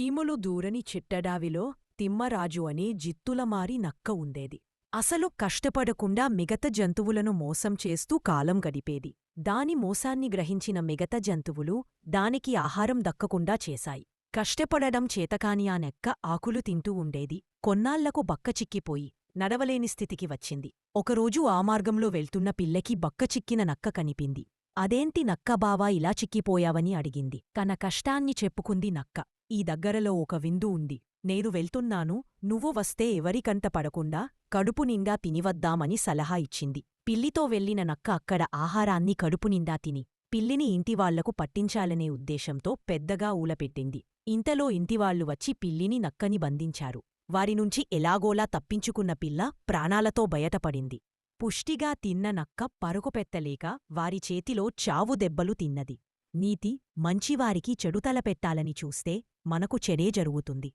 చీములు దూరని చిట్టడావిలో తిమ్మరాజు అనే జిత్తులమారి నక్క ఉండేది. అసలు కష్టపడకుండా మిగత జంతువులను మోసం చేస్తూ కాలం గడిపేది. దాని మోసాన్ని గ్రహించిన మిగత జంతువులు దానికి ఆహారం దక్కకుండా చేశాయి. కష్టపడడం చేతకాని ఆ నెక్క ఆకులు తింటూ ఉండేది. కొన్నాళ్ళకు బక్క చిక్కిపోయి నడవలేని స్థితికి వచ్చింది. ఒకరోజు ఆ మార్గంలో వెళ్తున్న పిల్లకి బక్క చిక్కిన నక్క కనిపింది. అదేంటి నక్క బావా ఇలా చిక్కిపోయావని అడిగింది. తన కష్టాన్ని చెప్పుకుంది నక్క. ఈ దగ్గరలో ఒక విందు ఉంది. నేను వెళ్తున్నాను. నువ్వు వస్తే ఎవరికంత పడకుండా కడుపు నిండా తినివద్దామని సలహా ఇచ్చింది. పిల్లితో వెళ్ళిన నక్క అక్కడ ఆహారాన్ని కడుపు నిండా తిని పిల్లిని ఇంటివాళ్ళకు పట్టించాలనే ఉద్దేశంతో పెద్దగా ఊలపెట్టింది. ఇంతలో ఇంటివాళ్ళు వచ్చి పిల్లిని నక్కని బంధించారు. వారినుంచి ఎలాగోలా తప్పించుకున్న పిల్ల ప్రాణాలతో బయటపడింది. పుష్టిగా తిన్న నక్క పరుగుపెత్తలేక వారి చేతిలో చావు దెబ్బలు తిన్నది. నీతి మంచివారికి చెడుతల పెట్టాలని చూస్తే మనకు చెడే జరుగుతుంది.